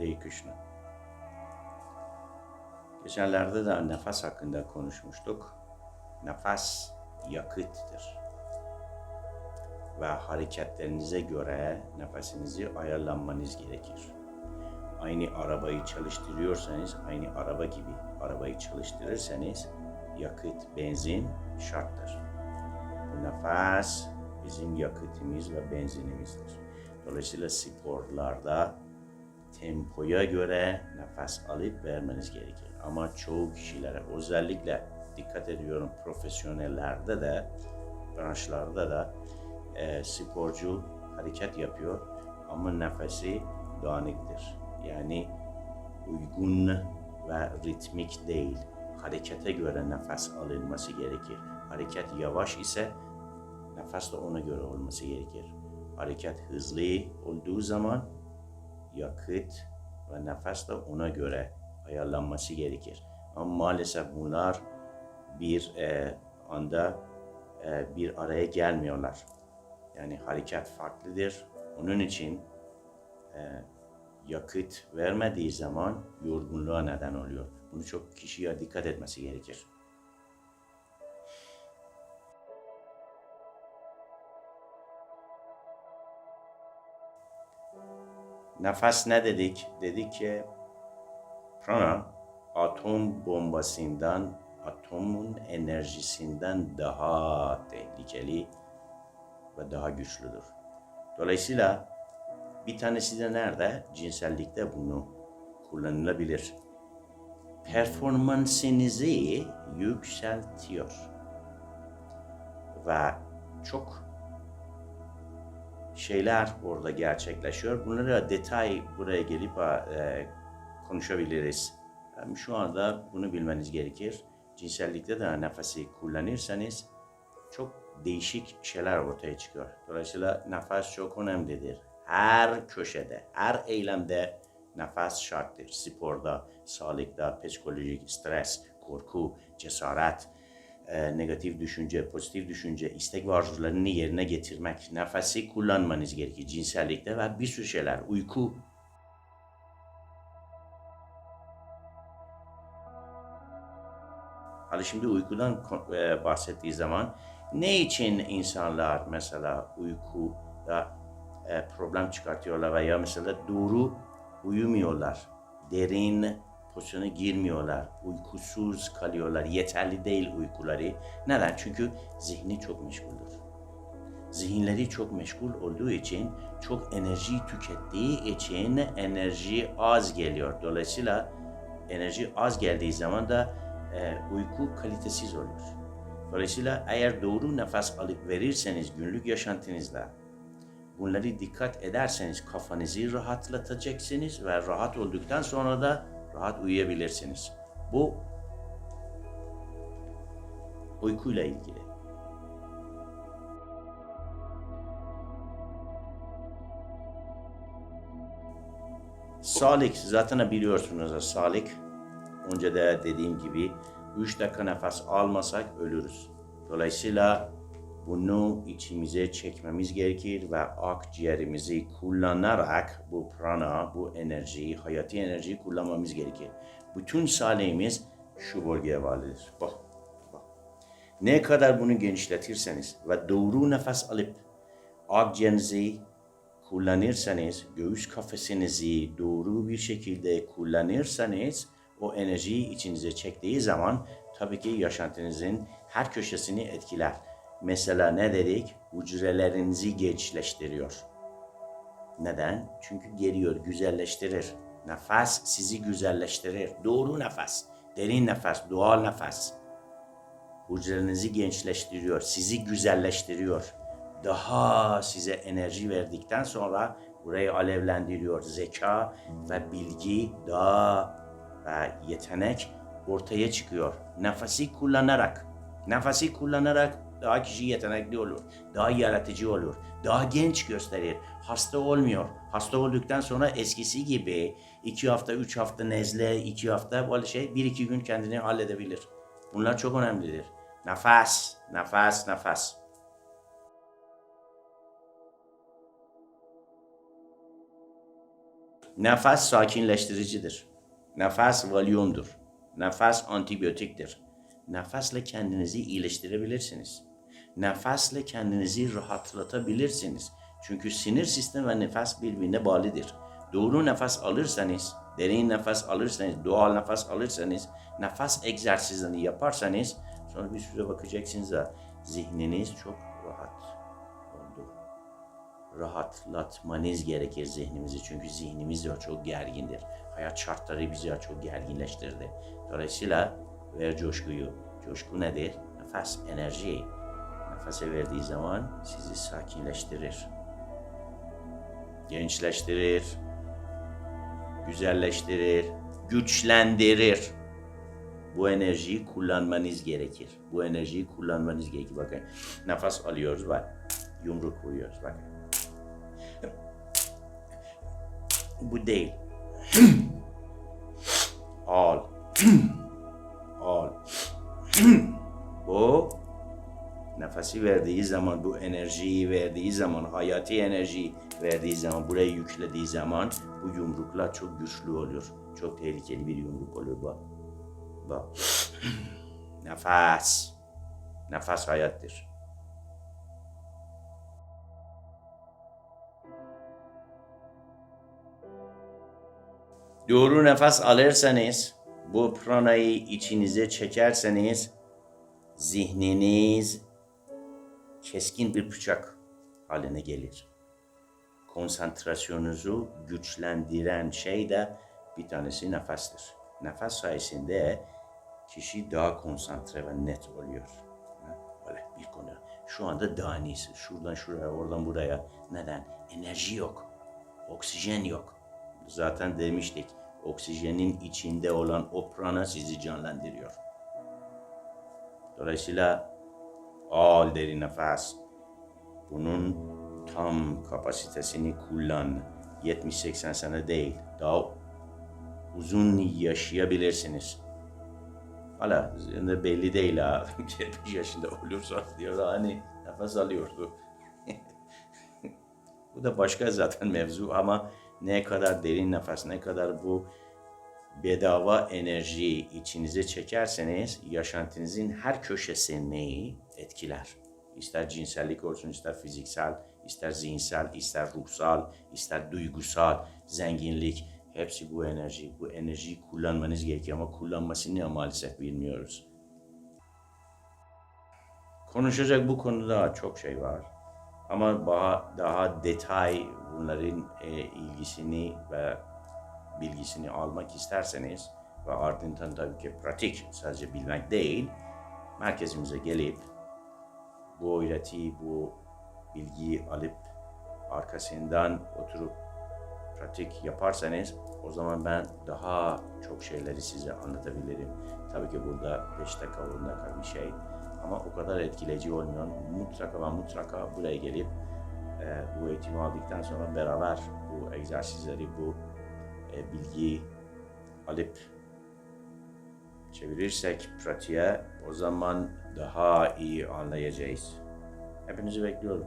Hare Krishna. Geçenlerde de nefes hakkında konuşmuştuk. Nefes yakıttır. Ve hareketlerinize göre nefesinizi ayarlanmanız gerekir. Aynı arabayı çalıştırıyorsanız, aynı araba gibi arabayı çalıştırırsanız yakıt, benzin şarttır. Bu nefes bizim yakıtımız ve benzinimizdir. Dolayısıyla sporlarda tempoya göre nefes alıp vermeniz gerekir. Ama çoğu kişilere özellikle dikkat ediyorum profesyonellerde de branşlarda da e, sporcu hareket yapıyor ama nefesi dağınıktır. Yani uygun ve ritmik değil. Harekete göre nefes alınması gerekir. Hareket yavaş ise nefes de ona göre olması gerekir. Hareket hızlı olduğu zaman yakıt ve nefes de ona göre ayarlanması gerekir. Ama maalesef bunlar bir e, anda e, bir araya gelmiyorlar. Yani hareket farklıdır. Onun için e, yakıt vermediği zaman yorgunluğa neden oluyor. Bunu çok kişiye dikkat etmesi gerekir. Nefes ne dedik? Dedik ki prana atom bombasından, atomun enerjisinden daha tehlikeli ve daha güçlüdür. Dolayısıyla bir tanesi de nerede? Cinsellikte bunu kullanılabilir. Performansınızı yükseltiyor. Ve çok şeyler orada gerçekleşiyor. Bunları detay buraya gelip e, konuşabiliriz. Şu anda bunu bilmeniz gerekir. Cinsellikte de nefesi kullanırsanız çok değişik şeyler ortaya çıkıyor. Dolayısıyla nefes çok önemlidir. Her köşede, her eylemde nefes şarttır. Sporda, sağlıkta, psikolojik, stres, korku, cesaret, e, negatif düşünce, pozitif düşünce, istek ve arzularını yerine getirmek, nefesi kullanmanız gerekir cinsellikte ve bir sürü şeyler, uyku. Hadi şimdi uykudan e, bahsettiği zaman ne için insanlar mesela uykuda e, problem çıkartıyorlar veya mesela doğru uyumuyorlar, derin pozisyona girmiyorlar, uykusuz kalıyorlar, yeterli değil uykuları. Neden? Çünkü zihni çok meşguldür. Zihinleri çok meşgul olduğu için, çok enerji tükettiği için enerji az geliyor. Dolayısıyla enerji az geldiği zaman da e, uyku kalitesiz oluyor. Dolayısıyla eğer doğru nefes alıp verirseniz günlük yaşantınızda bunları dikkat ederseniz kafanızı rahatlatacaksınız ve rahat olduktan sonra da rahat uyuyabilirsiniz. Bu uykuyla ilgili. Sağlık zaten biliyorsunuz sağlık. Önce de dediğim gibi 3 dakika nefes almasak ölürüz. Dolayısıyla bunu içimize çekmemiz gerekir ve akciğerimizi kullanarak bu prana, bu enerjiyi, hayati enerjiyi kullanmamız gerekir. Bütün sağlığımız şu bölgeye bağlıdır. Bak, bak. Ne kadar bunu genişletirseniz ve doğru nefes alıp akciğerinizi kullanırsanız, göğüs kafesinizi doğru bir şekilde kullanırsanız o enerjiyi içinize çektiği zaman tabii ki yaşantınızın her köşesini etkiler. Mesela ne dedik? Hücrelerinizi gençleştiriyor. Neden? Çünkü geliyor, güzelleştirir. Nefes sizi güzelleştirir. Doğru nefes, derin nefes, doğal nefes. Hücrelerinizi gençleştiriyor, sizi güzelleştiriyor. Daha size enerji verdikten sonra burayı alevlendiriyor. Zeka ve bilgi daha ve yetenek ortaya çıkıyor. Nefesi kullanarak, nefesi kullanarak daha kişi yetenekli olur, daha yaratıcı olur, daha genç gösterir, hasta olmuyor. Hasta olduktan sonra eskisi gibi iki hafta, üç hafta nezle, iki hafta böyle şey, bir iki gün kendini halledebilir. Bunlar çok önemlidir. Nefes, nefes, nefes. Nefes sakinleştiricidir. Nefes valyumdur. Nefes antibiyotiktir. Nefesle kendinizi iyileştirebilirsiniz. Nefesle kendinizi rahatlatabilirsiniz. Çünkü sinir sistemi ve nefes birbirine bağlıdır. Doğru nefes alırsanız, derin nefes alırsanız, doğal nefes alırsanız, nefes egzersizlerini yaparsanız sonra bir süre bakacaksınız da zihniniz çok rahat oldu rahatlatmanız gerekir zihnimizi. Çünkü zihnimiz de çok gergindir. Hayat şartları bizi çok gerginleştirdi. Dolayısıyla ver coşkuyu. Coşku nedir? Nefes, enerji. Nefese verdiği zaman sizi sakinleştirir. Gençleştirir. Güzelleştirir. Güçlendirir. Bu enerjiyi kullanmanız gerekir. Bu enerjiyi kullanmanız gerekir. Bakın nefes alıyoruz bak. Yumruk vuruyoruz bakın. Bu değil. Al. nefesi verdiği zaman, bu enerjiyi verdiği zaman, hayati enerjiyi verdiği zaman, buraya yüklediği zaman bu yumruklar çok güçlü oluyor. Çok tehlikeli bir yumruk oluyor bu. Bak. Nefes. Nefes hayattır. Doğru nefes alırsanız, bu pranayı içinize çekerseniz, zihniniz keskin bir bıçak haline gelir. Konsantrasyonunuzu güçlendiren şey de bir tanesi nefestir. Nefes sayesinde kişi daha konsantre ve net oluyor. Böyle bir konu. Şu anda daha iyisi. Şuradan şuraya, oradan buraya. Neden? Enerji yok. Oksijen yok. Zaten demiştik. Oksijenin içinde olan o prana sizi canlandırıyor. Dolayısıyla al derin nefes. Bunun tam kapasitesini kullan. 70-80 sene değil. Daha uzun yaşayabilirsiniz. Hala üzerinde belli değil ha. 70 yaşında olursa diyor hani nefes alıyordu. Bu da başka zaten mevzu ama ne kadar derin nefes, ne kadar bu bedava enerjiyi içinize çekerseniz yaşantınızın her köşesini etkiler. İster cinsellik olsun, ister fiziksel, ister zihinsel, ister ruhsal, ister duygusal, zenginlik. Hepsi bu enerji. Bu enerjiyi kullanmanız gerekiyor ama kullanmasını maalesef bilmiyoruz. Konuşacak bu konuda çok şey var. Ama daha, daha detay bunların e, ilgisini ve bilgisini almak isterseniz ve ardından tabii ki pratik sadece bilmek değil, merkezimize gelip bu öğretiyi, bu bilgiyi alıp arkasından oturup pratik yaparsanız o zaman ben daha çok şeyleri size anlatabilirim. Tabii ki burada 5 dakika 10 dakika bir şey ama o kadar etkileyici olmuyor. Mutlaka ve mutlaka buraya gelip e, bu eğitimi aldıktan sonra beraber bu egzersizleri, bu e, bilgiyi alıp çevirirsek pratiğe o zaman daha iyi anlayacağız. Hepinizi bekliyorum.